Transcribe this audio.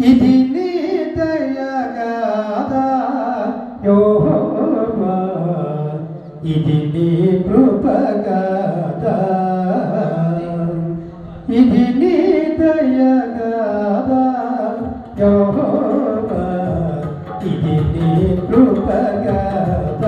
ఇది నీ దయగాదా యోహోవా. ఇది నీ కృపగాదా ఇది నీ దయగాదా యోహోవా. ఇది నీ కృపగాదా